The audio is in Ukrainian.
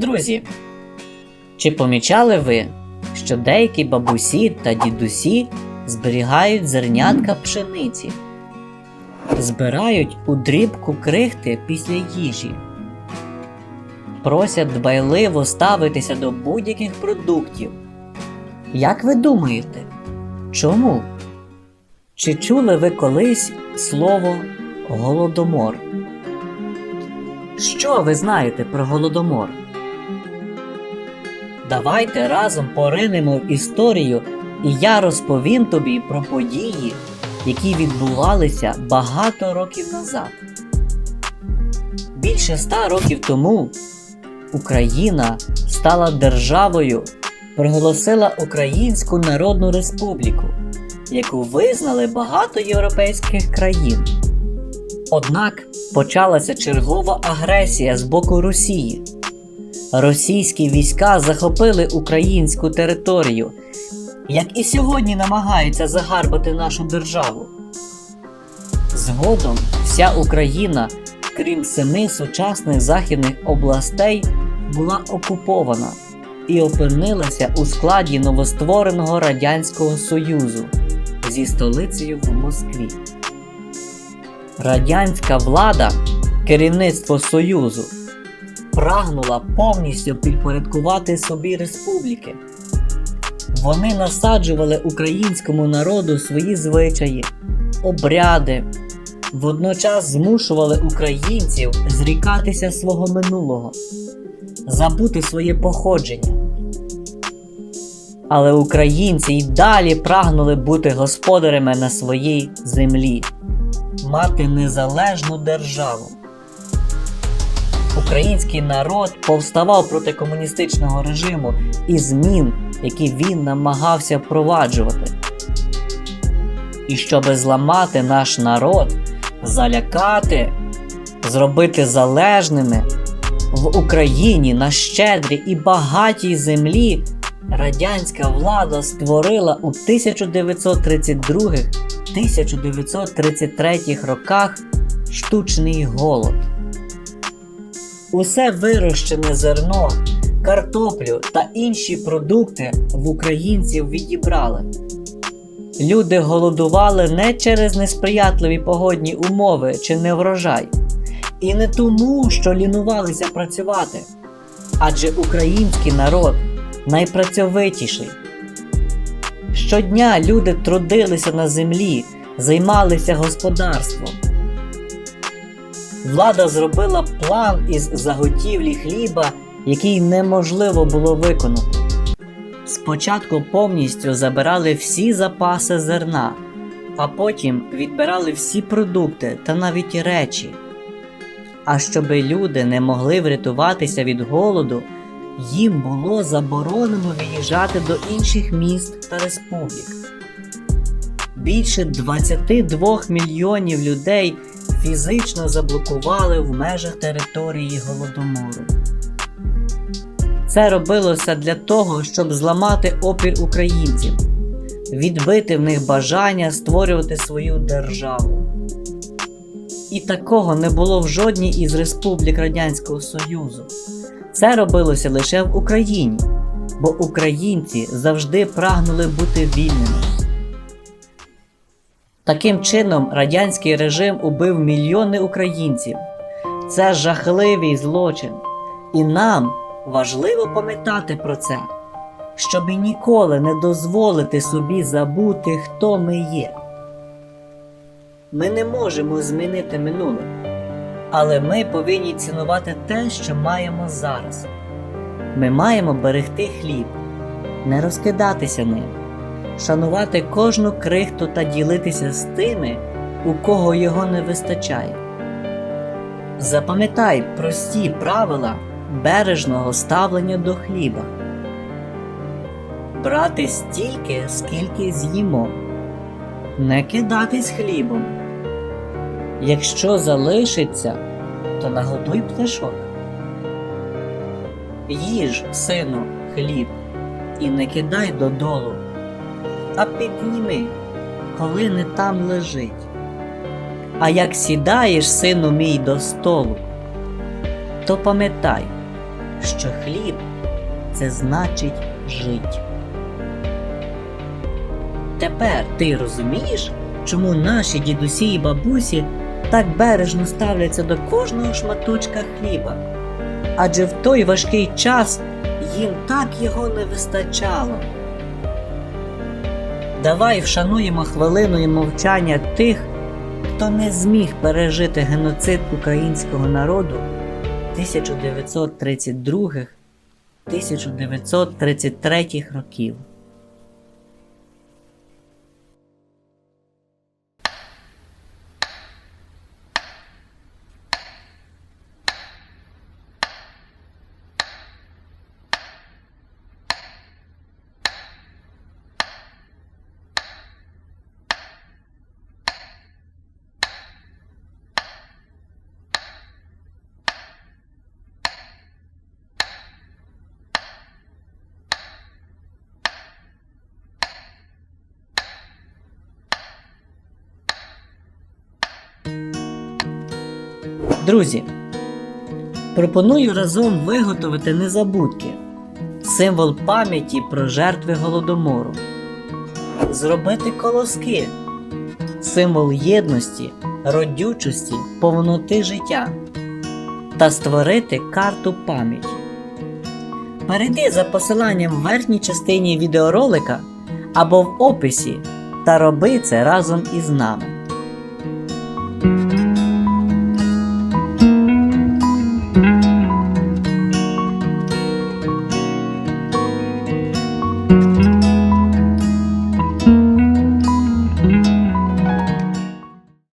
друзі! Чи помічали ви, що деякі бабусі та дідусі зберігають зернятка пшениці, збирають у дрібку крихти після їжі, просять дбайливо ставитися до будь-яких продуктів? Як ви думаєте, чому? Чи чули ви колись слово голодомор? Що ви знаєте про голодомор? Давайте разом поринемо в історію, і я розповім тобі про події, які відбувалися багато років назад. Більше ста років тому Україна стала державою, проголосила Українську Народну Республіку, яку визнали багато європейських країн. Однак почалася чергова агресія з боку Росії. Російські війська захопили українську територію, як і сьогодні намагаються загарбати нашу державу. Згодом вся Україна, крім семи сучасних західних областей, була окупована і опинилася у складі новоствореного Радянського Союзу зі столицею в Москві. Радянська влада, керівництво Союзу, прагнула повністю підпорядкувати собі республіки. Вони насаджували українському народу свої звичаї, обряди, водночас змушували українців зрікатися свого минулого, забути своє походження. Але українці й далі прагнули бути господарями на своїй землі, мати незалежну державу. Український народ повставав проти комуністичного режиму і змін, які він намагався впроваджувати. І щоби зламати наш народ, залякати, зробити залежними, в Україні на щедрій і багатій землі радянська влада створила у 1932-1933 роках штучний голод. Усе вирощене зерно, картоплю та інші продукти в українців відібрали. Люди голодували не через несприятливі погодні умови чи неврожай, і не тому, що лінувалися працювати, адже український народ найпрацьовитіший. Щодня люди трудилися на землі, займалися господарством. Влада зробила план із заготівлі хліба, який неможливо було виконати. Спочатку повністю забирали всі запаси зерна, а потім відбирали всі продукти та навіть речі. А щоби люди не могли врятуватися від голоду, їм було заборонено виїжджати до інших міст та республік. Більше 22 мільйонів людей фізично заблокували в межах території Голодомору. Це робилося для того, щоб зламати опір українців, відбити в них бажання створювати свою державу. І такого не було в жодній із республік Радянського Союзу. Це робилося лише в Україні, бо українці завжди прагнули бути вільними. Таким чином, радянський режим убив мільйони українців. Це жахливий злочин. І нам важливо пам'ятати про це, щоб ніколи не дозволити собі забути, хто ми є. Ми не можемо змінити минуле, але ми повинні цінувати те, що маємо зараз. Ми маємо берегти хліб, не розкидатися ним шанувати кожну крихту та ділитися з тими, у кого його не вистачає. Запам'ятай прості правила бережного ставлення до хліба. Брати стільки, скільки з'їмо, не кидатись хлібом. Якщо залишиться, то нагодуй пташок. Їж, сину, хліб, і не кидай додолу а підніми, коли не там лежить. А як сідаєш, сину мій, до столу, то пам'ятай, що хліб це значить жить. Тепер ти розумієш, чому наші дідусі і бабусі так бережно ставляться до кожного шматочка хліба? Адже в той важкий час їм так його не вистачало. Давай вшануємо хвилиною мовчання тих, хто не зміг пережити геноцид українського народу 1932-1933 років. Друзі, пропоную разом виготовити незабудки символ пам'яті про жертви голодомору, зробити колоски, символ єдності, родючості, повноти життя та створити карту пам'яті. Перейди за посиланням в верхній частині відеоролика або в описі та роби це разом із нами.